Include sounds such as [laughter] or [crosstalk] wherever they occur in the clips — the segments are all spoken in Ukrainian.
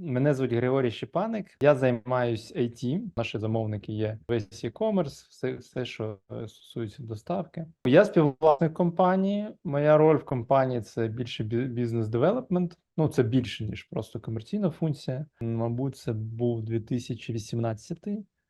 Мене звуть Григорій Щепаник. Я займаюсь IT. Наші замовники є весь e-commerce, все, все, що е, стосується доставки. Я співвласник компанії. Моя роль в компанії це більше бізнес-девелопмент. Ну, це більше ніж просто комерційна функція. Мабуть, це був 2018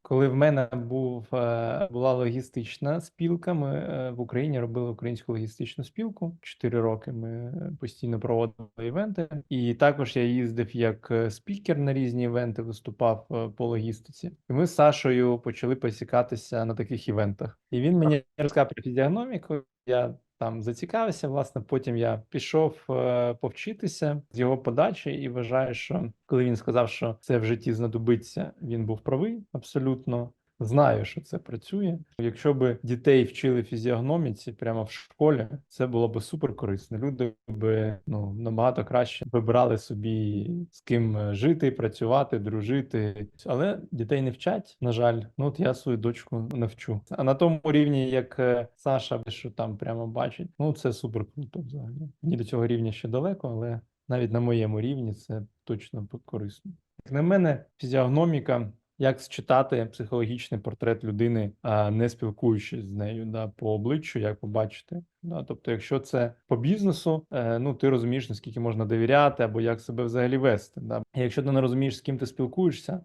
коли в мене був е, була логістична спілка. Ми е, в Україні робили українську логістичну спілку. Чотири роки ми е, постійно проводили івенти, і також я їздив як спікер на різні івенти, виступав по логістиці. І ми з Сашою почали посікатися на таких івентах. І він мені розказав про фізіогноміку. Я там зацікавився. Власне, потім я пішов е, повчитися з його подачі, і вважаю, що коли він сказав, що це в житті знадобиться, він був правий абсолютно. Знаю, що це працює. Якщо би дітей вчили фізіогноміці прямо в школі, це було б супер корисно. Люди би ну набагато краще вибирали собі з ким е, жити, працювати, дружити. Але дітей не вчать. На жаль, ну от я свою дочку навчу. А на тому рівні, як е, Саша, що там прямо бачить, ну це супер круто. Взагалі мені до цього рівня ще далеко, але навіть на моєму рівні це точно корисно. Як на мене, фізіогноміка як считати психологічний портрет людини, не спілкуючись з нею да, по обличчю, як побачити. Да? Тобто, якщо це по бізнесу, е, ну ти розумієш, наскільки можна довіряти, або як себе взагалі вести. Да? Якщо ти не розумієш, з ким ти спілкуєшся,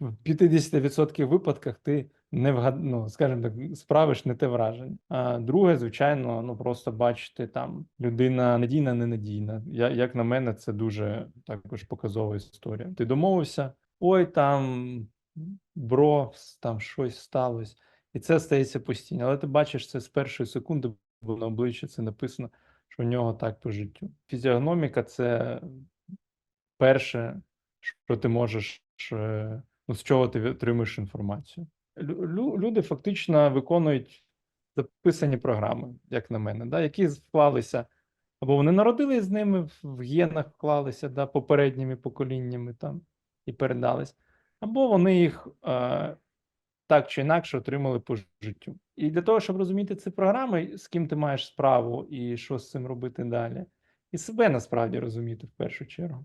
в 50% випадках ти не вгад... ну, скажімо так, справиш не те враження. А друге, звичайно, ну просто бачити там людина надійна, ненадійна. Я, як на мене, це дуже також показова історія. Ти домовився, ой, там бро, там щось сталося, і це стається постійно. Але ти бачиш це з першої секунди, бо на обличчі це написано, що в нього так по життю. Фізіогноміка це перше, що ти можеш, е, ну, з чого ти отримуєш інформацію. Лю- Люди фактично виконують записані програми, як на мене, да, які вклалися. Або вони народились з ними в генах вклалися да, попередніми поколіннями там і передались, або вони їх е, так чи інакше отримали по життю. І для того, щоб розуміти ці програми, з ким ти маєш справу і що з цим робити далі, і себе насправді розуміти в першу чергу.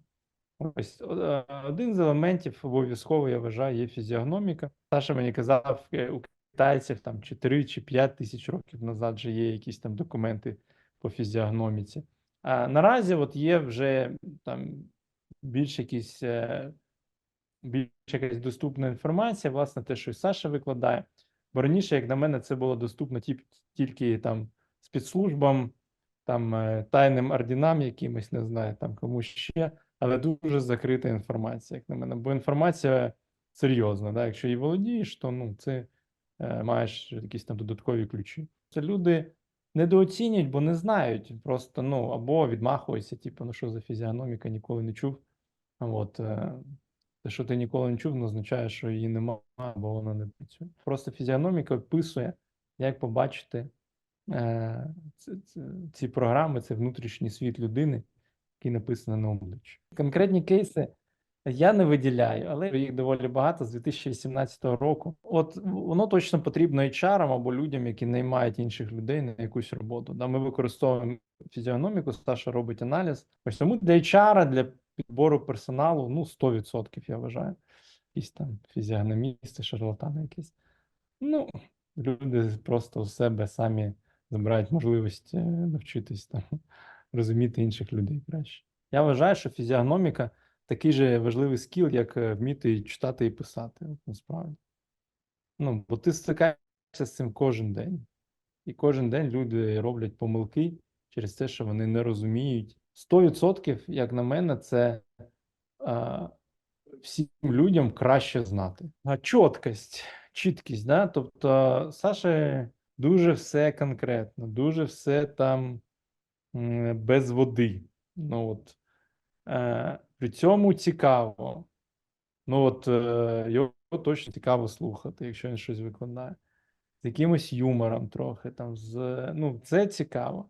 Ось е, один з елементів обов'язково, я вважаю, є фізіогноміка. Саша мені казав, е, у китайців там чи 3 чи 5 тисяч років назад вже є якісь там документи по фізіогноміці. А наразі от є вже там більш якісь е, більш якась доступна інформація, власне, те, що і Саша викладає. Бо раніше, як на мене, це було доступно тільки там спецслужбам, там е, тайним орденам якимось, не знаю, там комусь ще, але дуже закрита інформація, як на мене. Бо інформація серйозна, да? якщо її володієш, то ну, це е, маєш якісь там додаткові ключі. Це люди недооцінюють, бо не знають. Просто ну або відмахуються, типу, ну що за фізіономіка, ніколи не чув. От, е, те, що ти ніколи не чув, не означає, що її немає, або вона не працює. Просто фізіономіка описує, як побачити е, ці, ці, програми, це внутрішній світ людини, який написаний на обличчі. Конкретні кейси я не виділяю, але їх доволі багато з 2018 року. От воно точно потрібно HR або людям, які наймають інших людей на якусь роботу. Да, ми використовуємо фізіономіку, Саша робить аналіз. Ось тому для HR, для підбору персоналу, ну 100% я вважаю. Якісь там фізіогномісти, шарлатани якісь. Ну, люди просто у себе самі забирають можливість е, навчитись там [laughs] розуміти інших людей краще. Я вважаю, що фізіогноміка такий же важливий скіл, як е, вміти читати і писати, от насправді. Ну, бо ти стикаєшся з цим кожен день. І кожен день люди роблять помилки через те, що вони не розуміють. 100%, як на мене, це а, всім людям краще знати. А чіткість, чіткість, да? тобто Саша дуже все конкретно, дуже все там без води. Ну, от, е, при цьому цікаво. Ну, от е, його точно цікаво слухати, якщо він щось викладає. З якимось юмором трохи там, з, ну, це цікаво.